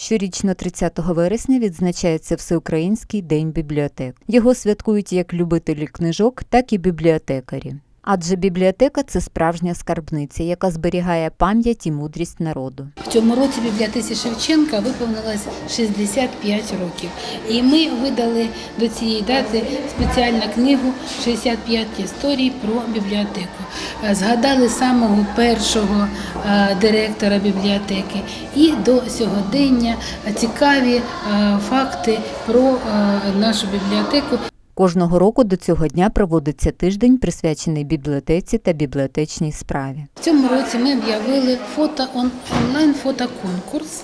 Щорічно 30 вересня відзначається Всеукраїнський день бібліотек. Його святкують як любителі книжок, так і бібліотекарі. Адже бібліотека це справжня скарбниця, яка зберігає пам'ять і мудрість народу. В цьому році бібліотеці Шевченка виповнилось 65 років. І ми видали до цієї дати спеціальну книгу «65 історій про бібліотеку. Е, Згадали самого першого е, директора бібліотеки і до сьогодення цікаві е, факти про нашу бібліотеку. Кожного року до цього дня проводиться тиждень, присвячений бібліотеці та бібліотечній справі. В цьому році ми об'явили фото онлайн фотоконкурс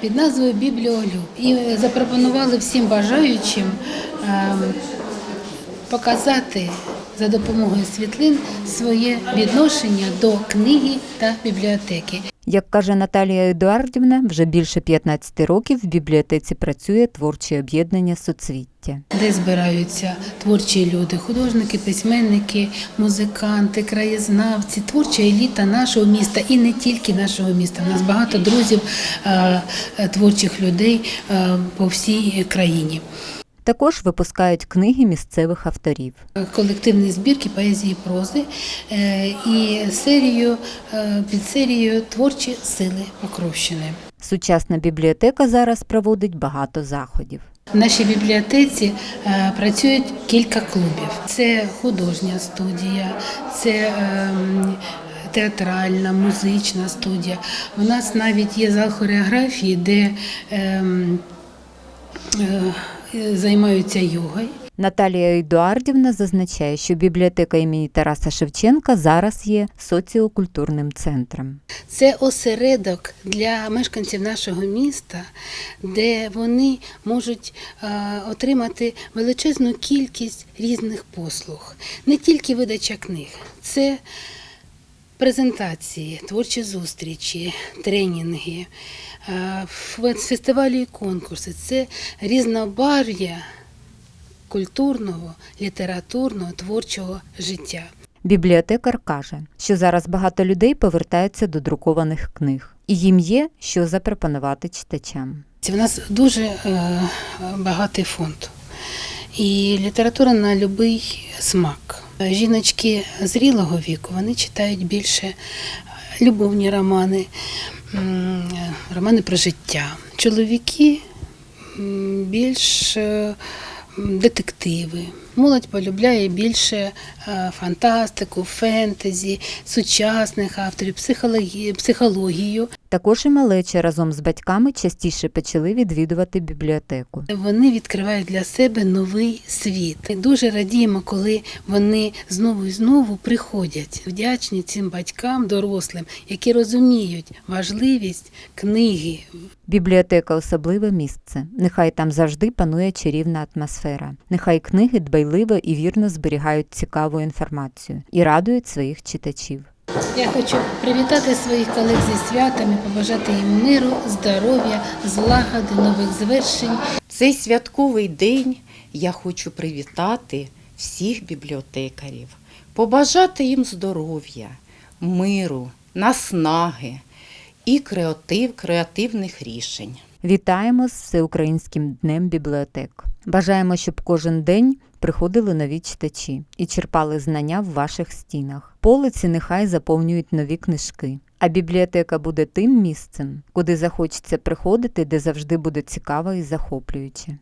під назвою Бібліолюб і запропонували всім бажаючим ем, показати за допомогою світлин своє відношення до книги та бібліотеки. Як каже Наталія Едуардівна, вже більше 15 років в бібліотеці працює творче об'єднання соцвіття. де збираються творчі люди, художники, письменники, музиканти, краєзнавці, творча еліта нашого міста і не тільки нашого міста. У нас багато друзів е, е, творчих людей е, по всій країні. Також випускають книги місцевих авторів. Колективні збірки поезії прози е, і серію е, під серією Творчі сили Покровщини. Сучасна бібліотека зараз проводить багато заходів. В нашій бібліотеці е, працюють кілька клубів. Це художня студія, це ем, театральна, музична студія. У нас навіть є зал хореографії, де ем, займаються йогою. Наталія Едуардівна зазначає, що бібліотека імені Тараса Шевченка зараз є соціокультурним центром. Це осередок для мешканців нашого міста, де вони можуть е, отримати величезну кількість різних послуг. Не тільки видача книг, це презентації, творчі зустрічі, тренінги, е, фестивалі і конкурси. Це різнобар'я культурного, літературного, творчого життя. Бібліотекар каже, що зараз багато людей повертаються до друкованих книг, і їм є що запропонувати читачам. У нас дуже е, багатий фонд. І література на будь-який смак. Жіночки зрілого віку вони читають більше любовні романи, романи про життя. Чоловіки більш е, детективи. Молодь полюбляє більше е, фантастику, фентезі, сучасних авторів, психологію. Також і малечі разом з батьками частіше почали відвідувати бібліотеку. Вони відкривають для себе новий світ. І Дуже радіємо, коли вони знову і знову приходять. Вдячні цим батькам, дорослим, які розуміють важливість книги. Бібліотека особливе місце. Нехай там завжди панує чарівна атмосфера. Нехай книги дбайливо і вірно зберігають цікаву інформацію і радують своїх читачів. Я хочу привітати своїх колег зі святами, побажати їм миру, здоров'я, злагоди, нових звершень. Цей святковий день я хочу привітати всіх бібліотекарів, побажати їм здоров'я, миру, наснаги і креатив, креативних рішень. Вітаємо з Всеукраїнським днем бібліотек. Бажаємо, щоб кожен день приходили нові читачі і черпали знання в ваших стінах. Полиці нехай заповнюють нові книжки. А бібліотека буде тим місцем, куди захочеться приходити, де завжди буде цікаво і захоплююче.